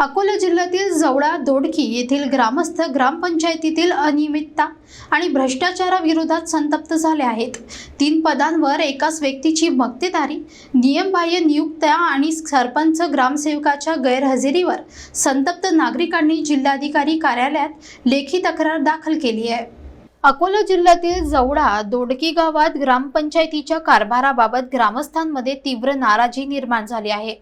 अकोला जिल्ह्यातील जवळा दोडकी येथील ग्रामस्थ ग्रामपंचायतीतील अनियमितता आणि भ्रष्टाचाराविरोधात संतप्त झाले आहेत. तीन पदांवर एकाच व्यक्तीची मक्तेदारी नियमबाह्य नियुक्त्या आणि सरपंच ग्रामसेवकाच्या गैरहजेरीवर संतप्त नागरिकांनी जिल्हाधिकारी कार्यालयात लेखी तक्रार दाखल केली आहे. अकोला जिल्ह्यातील जवळा दोडकी गावात ग्रामपंचायतीच्या कारभाराबाबत ग्रामस्थांमध्ये तीव्र नाराजी निर्माण झाली आहे.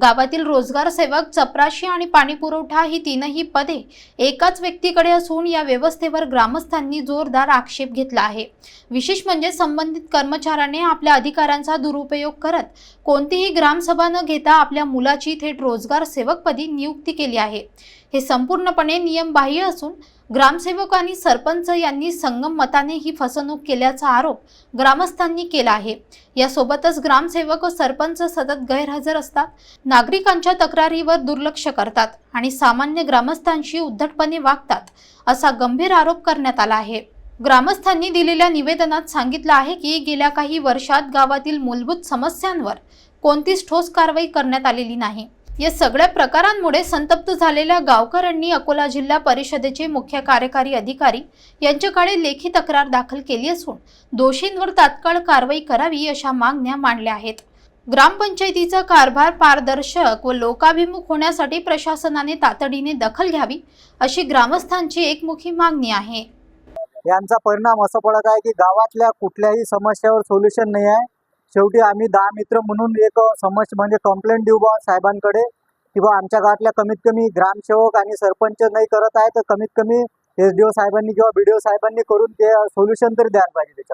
गावातील रोजगार सेवक चपराशी आणि पाणीपुरवठा ही तीनही पदे एकाच व्यक्तीकडे असून या व्यवस्थेवर ग्रामस्थांनी जोरदार आक्षेप घेतला आहे. विशेष म्हणजे संबंधित कर्मचाऱ्याने आपल्या अधिकारांचा दुरुपयोग करत कोणतीही ग्रामसभा न घेता आपल्या मुलाची थेट रोजगार सेवकपदी नियुक्ती केली आहे. हे संपूर्णपणे नियमबाह्य असून ग्रामसेवक आणि सरपंच यांनी संगम मताने ही फसवणूक केल्याचा आरोप ग्रामस्थांनी केला आहे. यासोबतच ग्रामसेवक व सरपंच सतत गैरहजर असतात. नागरिकांच्या तक्रारीवर दुर्लक्ष करतात आणि सामान्य ग्रामस्थांशी उद्धटपणे वागतात असा गंभीर आरोप करण्यात आला आहे. ग्रामस्थांनी दिलेल्या निवेदनात सांगितलं आहे की गेल्या काही वर्षात गावातील मूलभूत समस्यांवर कोणतीच ठोस कारवाई करण्यात आलेली नाही. या सगळ्या प्रकारांमुळे संतप्त झालेल्या गावकऱ्यांनी अकोला जिल्हा परिषदेचे मुख्य कार्यकारी अधिकारी यांच्याकडे लेखी तक्रार दाखल केली असून दोषींवर तात्काळ कारवाई करावी अशा मागण्या मांडल्या आहेत. ग्रामपंचायतीचा कारभार पारदर्शक व लोकाभिमुख होण्यासाठी प्रशासनाने तातडीने दखल घ्यावी अशी ग्रामस्थांची एकमुखी मागणी आहे. यांचा परिणाम असा पडत आहे की गावातल्या कुठल्याही समस्यावर सोल्युशन नाही आहे. शेवटी आम्ही दहा मित्र म्हणून एक समस्या म्हणजे कंप्लेंट देऊ बा साहेबांकडे. किंवा आमच्या गावातल्या कमीत कमी ग्रामसेवक आणि सरपंच नाही करत आहे तर कमीत कमी एस डी ओ साहेबांनी किंवा बी डी ओ साहेबांनी करून ते सोल्युशन तरी द्यायला पाहिजे त्याच्यावर.